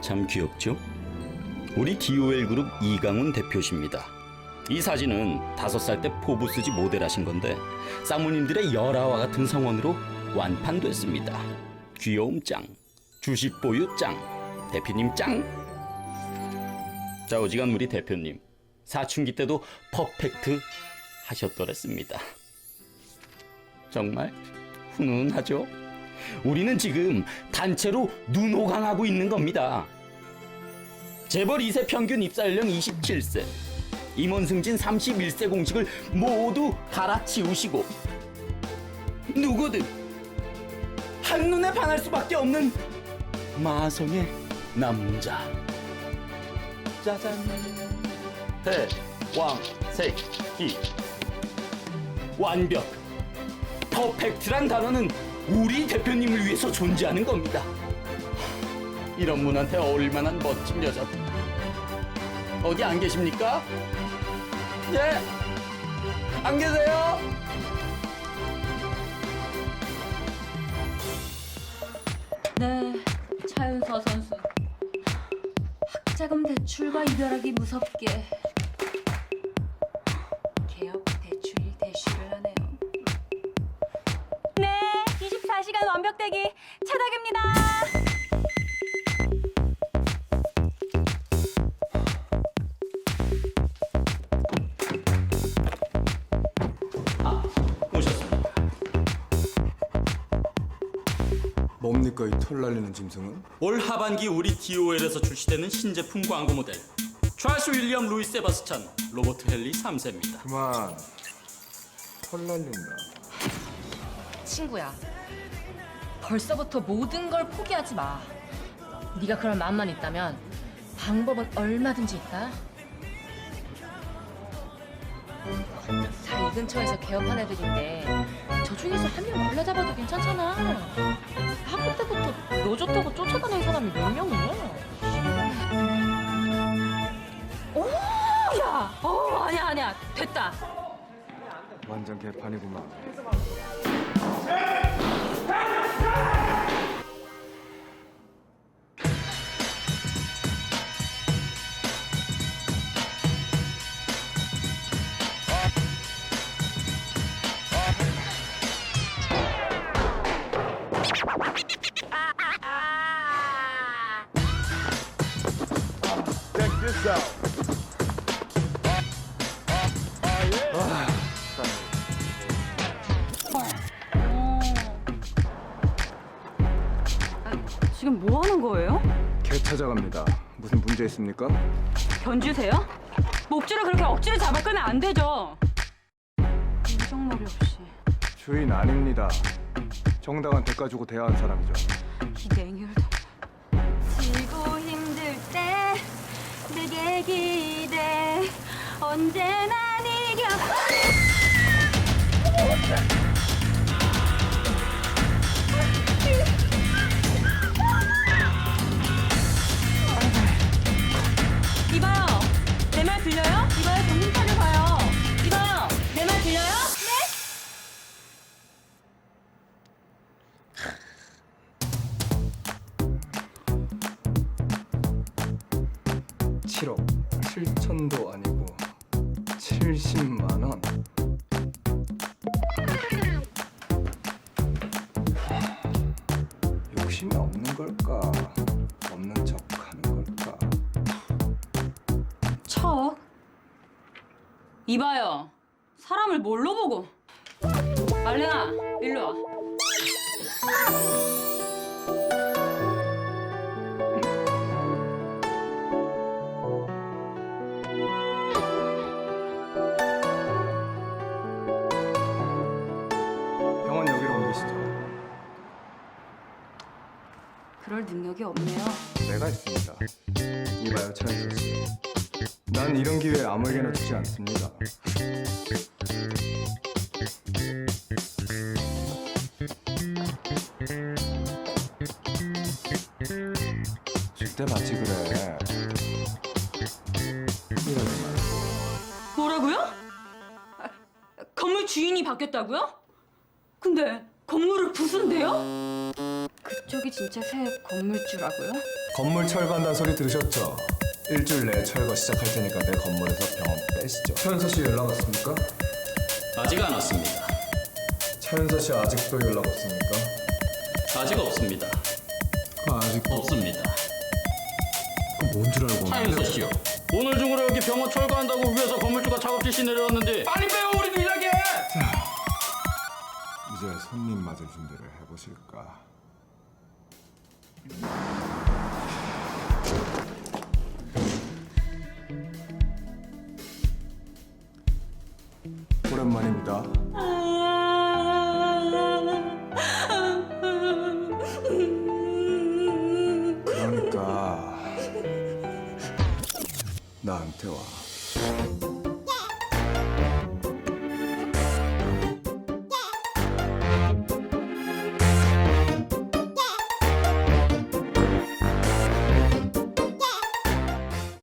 참 귀엽죠? 우리 DOL 그룹 이강훈 대표십니다. 이 사진은 다섯 살 때 포부 쓰지 모델하신 건데 사모님들의 열아와 같은 상황으로 완판됐습니다. 귀여움 짱, 주식 보유 짱, 대표님 짱. 자 오지간 우리 대표님 사춘기 때도 퍼펙트 하셨더랬습니다. 정말 훈훈하죠? 우리는 지금 단체로 눈호강하고 있는 겁니다. 재벌 2세 평균 입사 연령 27세, 임원 승진 31세 공식을 모두 갈아치우시고 누구든 한눈에 반할 수밖에 없는 마성의 남자. 짜잔. 대왕색기 완벽. 퍼펙트란 단어는 우리 대표님을 위해서 존재하는 겁니다. 이런 분한테 어울릴 만한 멋진 여자. 어디 안 계십니까? 예? 안 계세요? 네, 차윤서 선수. 학자금 대출과 이별하기 무섭게 뭡니까 이 털 날리는 짐승은? 올 하반기 우리 DOL에서 출시되는 신제품 광고 모델 찰스 윌리엄 루이스 세바스찬 로버트 헨리 3세입니다. 그만 털 날린다 친구야, 벌써부터 모든 걸 포기하지 마. 네가 그럴 마음만 있다면 방법은 얼마든지 있다. 다 이 근처에서 개업한 애들인데 저 중에서 한 명 골라잡아도 괜찮잖아. 학교 때부터 너 좋다고 쫓아다니는 사람이 몇 명이냐? 오, 야, 어, 아니야, 아니야, 됐다. 완전 개판이구만 찾아갑니다 무슨 문제 있습니까? 견주세요? 목줄을 그렇게 억지로 잡아 끄면 안 되죠. 인정머리 없이 주인 아닙니다 정당한 대가 주고 대화한 사람이죠 기대행위를 지고 힘들 때 내게 기대 언제나 네 곁. 이봐 7억 7천도 아니고 70만 원 욕심이 없는 걸까? 없는 척 하는 걸까? 척? 이봐요. 사람을 뭘로 보고? 말랭아, 일로 와. 능력이 없네요. 내가 있습니다 이봐요 차이도 난 이런 기회 아무에게나 주지 않습니다 줄 때 받지 그래 이러지 마 뭐라고요? 아, 건물 주인이 바뀌었다고요? 근데 건물을 부순대요? 그쪽이 진짜 새 건물주라고요? 건물 철거한다는 소리 들으셨죠? 일주일 내에 철거 시작할 테니까 내 건물에서 병원 빼시죠. 차윤서 씨 연락 왔습니까? 아직 안 왔습니다. 차윤서 씨 아직도 연락 없습니까? 아직 없습니다. 그 아직 없습니다. 뭔 줄 알고 차윤서 씨요. 오늘 중으로 여기 병원 철거한다고 위에서 건물주가 작업 지시 내려왔는데 빨리 빼요 우리도 일하게. 이제 손님 맞을 준비를 해보실까? 오랜만입니다. 그러니까 나한테 와.